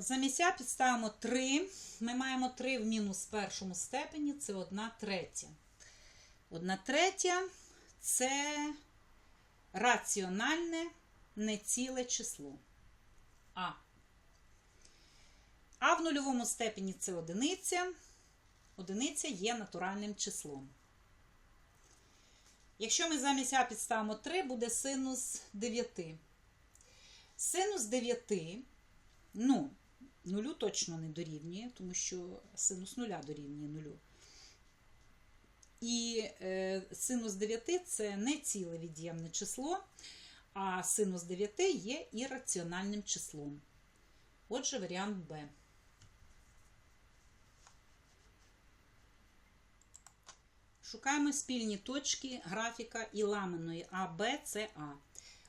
Замість підставимо 3. Ми маємо 3 в мінус першому степені, це 1 третя. 1 третя це раціональне неціле число. А. А в нульовому степені це одиниця. Одиниця є натуральним числом. Якщо ми замість А підставимо 3, буде синус 9. Синус 9, ну, нулю точно не дорівнює, тому що синус нуля дорівнює нулю. І е, синус 9 це не ціле від'ємне число, а синус 9 є ірраціональним числом. Отже, варіант Б. Шукаємо спільні точки графіка і ламаної АБЦА.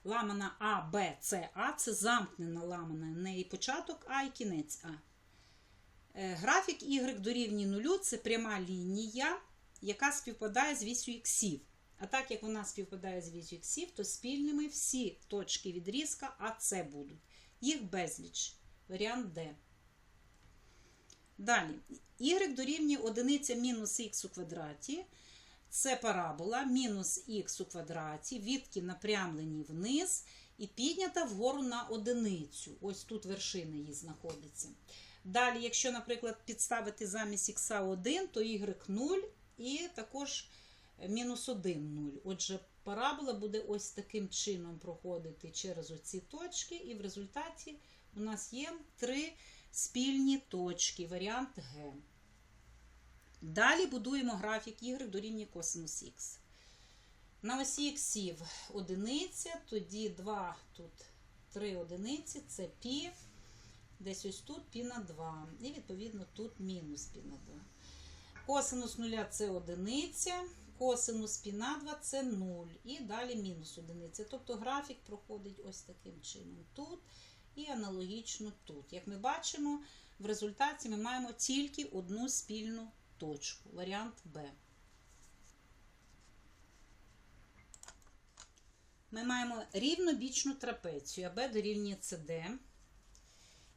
Ламана АБЦА це замкнена ламана, в неї початок А і кінець А. Е, Графік Y дорівнює нулю це пряма лінія, яка співпадає з вісю іксів. А так як вона співпадає з вісю іксів, то спільними всі точки відрізка АС будуть. Їх безліч. Варіант Д. Далі. Y дорівнює 1 мінус х у квадраті. Це парабола мінус х у квадраті, відки напрямлені вниз і піднята вгору на одиницю. Ось тут вершина її знаходиться. Далі, якщо, наприклад, підставити замість х 1, то y 0 і також мінус 1 0. Отже, парабола буде ось таким чином проходити через оці точки, і в результаті у нас є три спільні точки, варіант Г. Далі будуємо графік y дорівнює косинус х. На осі іксів одиниця, тоді 2, тут 3 одиниці, це пі, десь ось тут пі на 2. І відповідно тут мінус пі на 2. Косинус нуля це одиниця, косинус пі на 2 це 0. І далі мінус одиниця. Тобто графік проходить ось таким чином тут і аналогічно тут. Як ми бачимо, в результаті ми маємо тільки одну спільну точку. Варіант Б. Ми маємо рівнобічну трапецію, АБ дорівнює СД.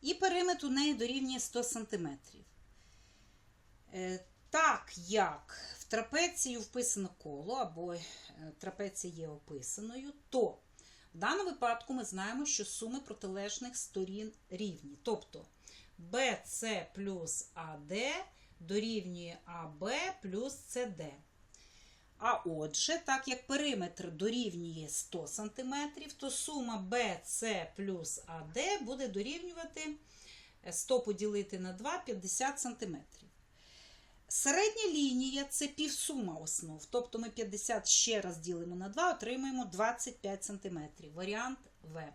І периметр у неї дорівнює 100 см. Так як в трапецію вписано коло, або трапеція є описаною, то в даному випадку ми знаємо, що суми протилежних сторін рівні. Тобто BC плюс AD дорівнює АБ плюс СД. А отже, так як периметр дорівнює 100 см, то сума BC плюс AD буде дорівнювати 100 поділити на 2 50 см. Середня лінія це півсума основ. Тобто ми 50 ще раз ділимо на 2, отримаємо 25 см. Варіант В.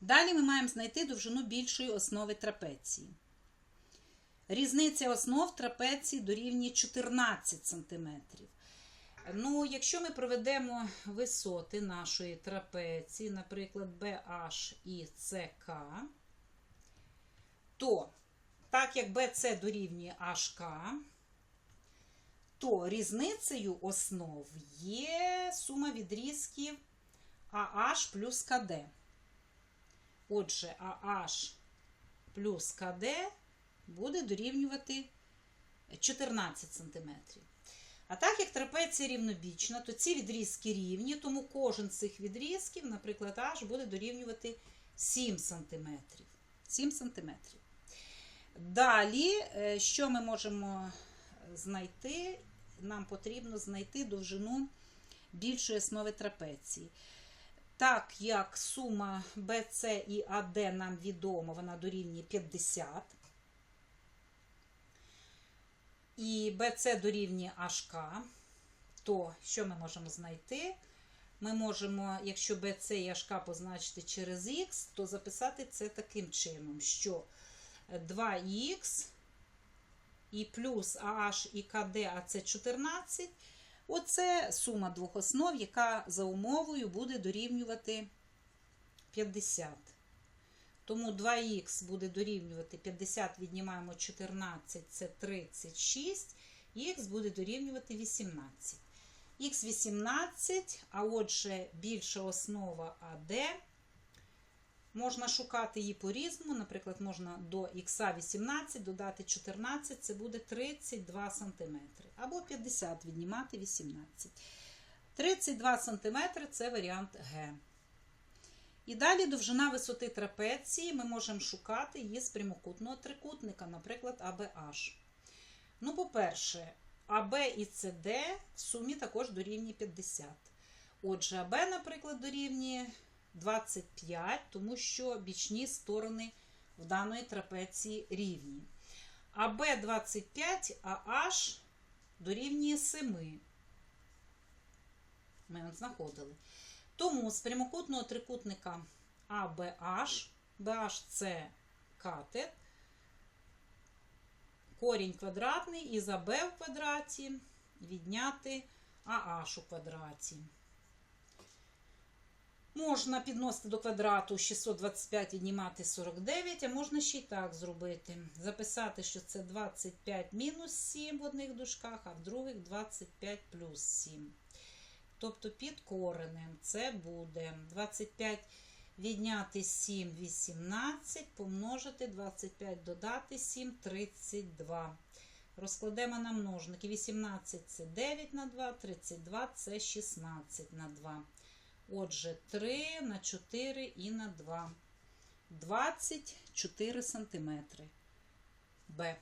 Далі ми маємо знайти довжину більшої основи трапеції. Різниця основ трапеції дорівнює 14 см. Ну, якщо ми проведемо висоти нашої трапеції, наприклад, BH і CK, то, так як BC дорівнює HK, то різницею основ є сума відрізків AH плюс КД. Отже, AH плюс КД буде дорівнювати 14 см. А так як трапеція рівнобічна, то ці відрізки рівні, тому кожен з цих відрізків, наприклад, H буде дорівнювати 7 см. 7 см. Далі, що ми можемо знайти? Нам потрібно знайти довжину більшої основи трапеції. Так як сума BC і AD нам відома, вона дорівнює 50. І BC дорівнює HK, то що ми можемо знайти? Ми можемо, якщо BC і HK позначити через Х, то записати це таким чином, що 2х і плюс AH і КД, а це 14. Оце сума двох основ, яка за умовою буде дорівнювати 50. Тому 2х буде дорівнювати 50, віднімаємо 14, це 36, і х буде дорівнювати 18. Х 18, а отже, більша основа АД Можна шукати її по-різному. Наприклад, можна до х 18 додати 14, це буде 32 см. Або 50 віднімати 18. 32 см це варіант Г. І далі довжина висоти трапеції ми можемо шукати її з прямокутного трикутника, наприклад, ABH. Ну, по-перше, АБ і СД в сумі також дорівнює 50. Отже, АБ, наприклад, дорівнює 25, тому що бічні сторони в даної трапеції рівні. АБ 25, а H дорівнює 7. Ми от знаходили. Тому з прямокутного трикутника ABH, BH це катет, корінь квадратний із АБ в квадраті відняти АH у квадраті. Можна підносити до квадрату 625 віднімати 49, а можна ще й так зробити. Записати, що це 25 мінус 7 в одних дужках, а в других 25 плюс 7. Тобто під коренем це буде 25 відняти 7 18, помножити 25 додати 7 32. Розкладемо на множники. 18 це 9 на 2, 32 це 16 на 2. Отже, 3 на 4 і на 2. 24 сантиметри. Б.